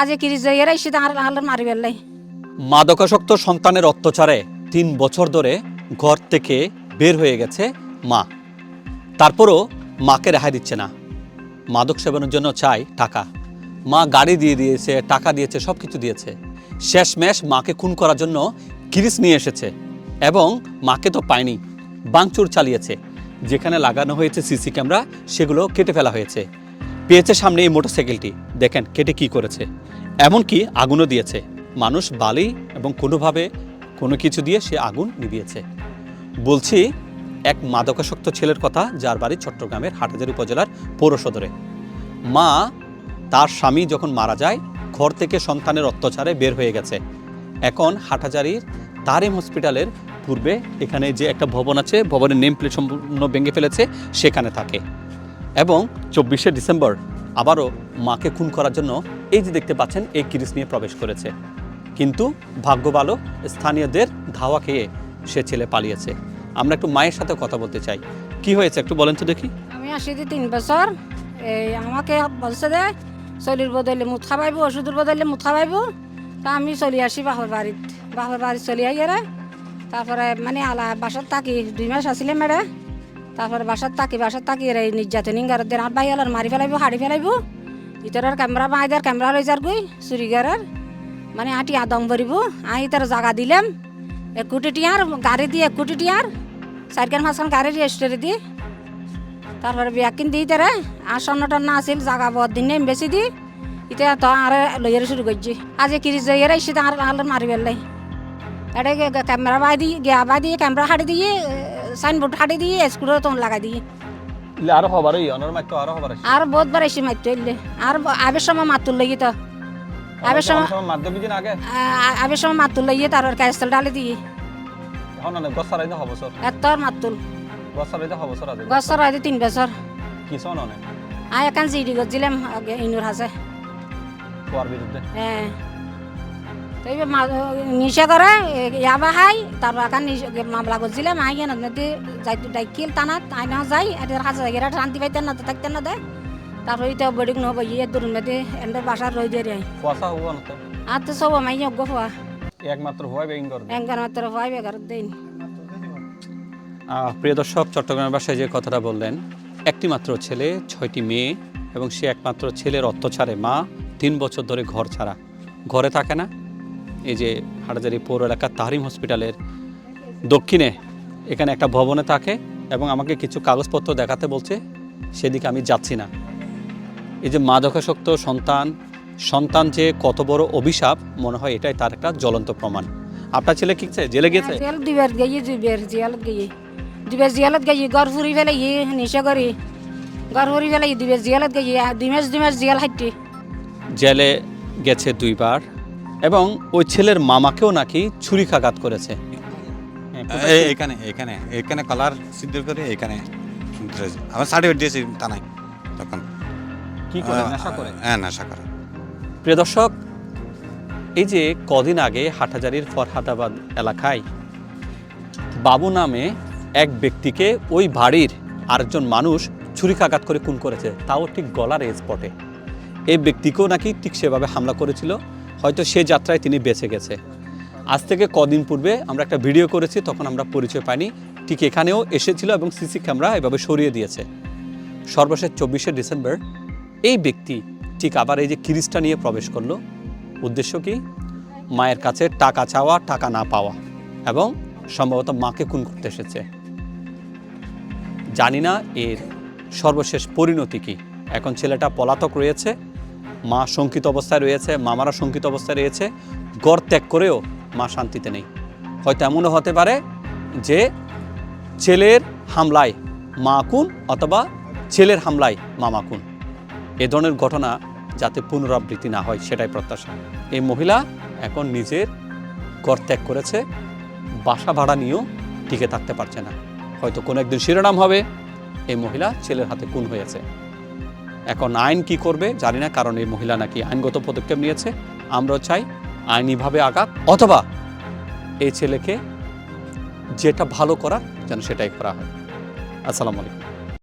আজ কিরিশ যাইয়ে এসে মাদকাসক্ত সন্তানের অত্যাচারে তিন বছর ধরে ঘর থেকে বের হয়ে গেছে মা। তারপরও মাকে রেহাই দিচ্ছে না। মাদক সেবনের জন্য চাই টাকা। মা গাড়ি দিয়ে দিয়েছে, টাকা দিয়েছে সব কিছু দিয়েছে। শেষমেশ মাকে খুন করার জন্য কিরিস নিয়ে এসেছে এবং মাকে তো পায়নি, বাংচুর চালিয়েছে। যেখানে লাগানো হয়েছে সিসি ক্যামেরা, সেগুলো কেটে ফেলা হয়েছে। পেয়েছে সামনে এই মোটরসাইকেলটি। দেখেন কেটে কি করেছে। এমনকি আগুনও দিয়েছে। মানুষ বালি এবং কোনোভাবে কোনো কিছু দিয়ে সে আগুন নিভিয়েছে। বলছি, এক মাদকাসক্ত ছেলের কথা যার বাড়ি চট্টগ্রামের হাটহাজারী উপজেলার পৌর সদরে মা, তার স্বামী যখন মারা যায়, ঘর থেকে সন্তানের অত্যাচারে বের হয়ে গেছে। এখন হাটহাজারির তারিম হসপিটালের পূর্বে এখানে যে একটা ভবন আছে, ভবনের নেম প্লেট সম্পূর্ণ ভেঙে ফেলেছে, সেখানে থাকে। এবং চব্বিশে ডিসেম্বর আবারও মাকে খুন করার জন্য এই যে দেখতে পাচ্ছেন, এই কিরিস নিয়ে প্রবেশ করেছে। কিন্তু ভাগ্য ভালো, স্থানীয়দের ধাওয়া খেয়ে সে ছেলে পালিয়েছে। আমরা একটু মায়ের সাথে কথা বলতে চাই। কি হয়েছে একটু বলেন তো দেখি। আমি আসিছি তিন বছর। এই আমাকে বলছে যে, চলির বদলে মুঠ খাবাইব ওষুধের বদলে মুঠ খাবাইব তা আমি চলি আসি বাহর বাড়িত। বাহর বাড়ি চলি আই তারপরে মানে আলা বাসার তাকি দুই মাস আসিলে মেরে। তারপরে বাসার তাকি বাসার তাকি এরা নির্যাতন গার দেন। আর বাইয়ালার মারি ফেলাইব, হাড়ি ফেলাইব। ইতরের ক্যামেরা মাইদের ক্যামেরা লই যার গই চুরিগারের মানে আটি আদম ভরিব। আই তার জাগা দিলাম। এক কোটি টিয়ার, গাড়ি দিয়ে এক কোটি টিয়ার। চারখান পাঁচখান গাড়ি রেজিস্টারে দিয়ে তারপরে বিয়াকিন দিই তারে। আর স্বর্ণ টন্ন আছিল, জাগা বদ দিন বেশি দি। এতিয়া তো আর লইয়ার শুরু করছি। আজ কিরিশ যাইয়ার এসে আর আল্লাহ মারি বেলাই এটা ক্যামেরা বাই দিয়ে গিয়া বাই দিয়ে ক্যামেরা হাঁটি দিয়ে সাইনবোর্ড হাঁটি দিয়ে স্কুলের তো লাগাই দিয়ে। আরও হবার অনর মাইতো আরও হবার আর বহুত বার এসে মারতে হইলে আর আবের সময় মাতুল লাগি তো। আবের সময় মাধ্যমিক দিন আগে। আবের সময় মাতুল লাগিয়ে তারপর ক্যাস্টেল ডালে দিয়ে। এখন না গছার আইতে হব বছর এত আর মাতুল। গছার আইতে হব বছর আগে বছর হয়তো তিন বছর। কি সন অনে আয় একান জিডি করছিলাম আগে ইনুর হাসে তোর বিরুদ্ধে হ্যাঁ। তো এইবার নিশা করে ইয়াবা হাই তারপর আকান মামলা করছিলাম আই কেন যাইতো ডাইকিল টানাত আই না যাই এদের কাছে জায়গা শান্তি পাইতেন না তো থাকতেন না দে। তারপর ইটা বডিক নহব ইয়ে দূর মেদে এন্ডার বাসার রই দিয়ে আই কুয়াশা হব না তো? আর তো সব আমি যোগ্য হওয়া। একমাত্র হওয়াই বেগিং করবে এঙ্গার মাত্র ভাই বেগার দিন আহ, প্রিয় দর্শক চট্টগ্রামের বাসায় যে কথাটা বললেন একটি মাত্র ছেলে ছয়টি মেয়ে এবং সে একমাত্র ছেলের অত্যাচারে মা তিন বছর ধরে ঘর ছাড়া। ঘরে থাকে না এই যে হাটাজারি পৌর এলাকার তাহরিম হসপিটালের দক্ষিণে এখানে একটা ভবনে থাকে এবং আমাকে কিছু কাগজপত্র দেখাতে বলছে সেদিকে আমি যাচ্ছি না। এই যে মাদকাসক্ত সন্তান সন্তান যে কত বড় অভিশাপ মনে হয় এটাই তার একটা জ্বলন্ত প্রমাণ। আপনার ছেলে কি জেলে গেছে জিয়াল দুইবার গিয়ে দুইবার জিয়ালত গিয়ে দুইবার জিয়ালত গিয়ে গড় ফুরি ফেলে ইয়ে নিশা করি। গড় ফুরি ফেলে দুইবার জিয়ালত গিয়ে দুই মাস দুই মাস জিয়াল হাইটি। জেলে গেছে দুইবার। এবং ওই ছেলের মামাকেও নাকি ছুরিকাঘাত করেছে। এই- এখানে এখানে এখানে কলার সিদ্ধ করে এখানে আমার সার্টিফিকেট দিয়েছি নাই তখন। কি করে? নেশা করে? হ্যাঁ নেশা করে। প্রিয় দর্শক এই যে কদিন আগে হাটহাজারির ফরহাদাবাদ এলাকায় বাবু নামে এক ব্যক্তিকে ওই বাড়ির আরেকজন মানুষ ছুরিকাঘাত করে খুন করেছে তাও ঠিক গলার স্পটে এই ব্যক্তিকেও নাকি ঠিক সেভাবে হামলা করেছিল। হয়তো সে যাত্রায় তিনি বেঁচে গেছে। আজ থেকে কদিন পূর্বে আমরা একটা ভিডিও করেছি, তখন আমরা পরিচয় পাইনি। ঠিক এখানেও এসেছিল এবং সিসি ক্যামেরা এভাবে সরিয়ে দিয়েছে। সর্বশেষ চব্বিশে ডিসেম্বর, এই ব্যক্তি ঠিক আবার এই যে কিরিসটা নিয়ে প্রবেশ করল, উদ্দেশ্য কি? মায়ের কাছে টাকা চাওয়া, টাকা না পাওয়া এবং সম্ভবত মাকে খুন করতে এসেছে। জানি না এর সর্বশেষ পরিণতি কি। এখন ছেলেটা পলাতক রয়েছে মা শঙ্কিত অবস্থায় রয়েছে, মামারা শঙ্কিত অবস্থায় রয়েছে গড় ত্যাগ করেও মা শান্তিতে নেই। হয়তো এমনও হতে পারে যে ছেলের হামলায় মা খুন অথবা ছেলের হামলায় মামা খুন। এ ধরনের ঘটনা যাতে পুনরাবৃত্তি না হয় সেটাই প্রত্যাশা। এই মহিলা এখন নিজের ঘর ত্যাগ করেছে, বাসা ভাড়া নিয়েও টিকে থাকতে পারছে না। হয়তো কোনো একদিন শিরোনাম হবে, এই মহিলা ছেলের হাতে খুন হয়েছে। এখন আইন কি করবে জানি না, কারণ এই মহিলা নাকি আইনগত পদক্ষেপ নিয়েছে। আমরাও চাই আইনিভাবে আঘাত, অথবা এই ছেলেকে যেটা ভালো করার যেন সেটাই করা হয়। আসসালামু আলাইকুম।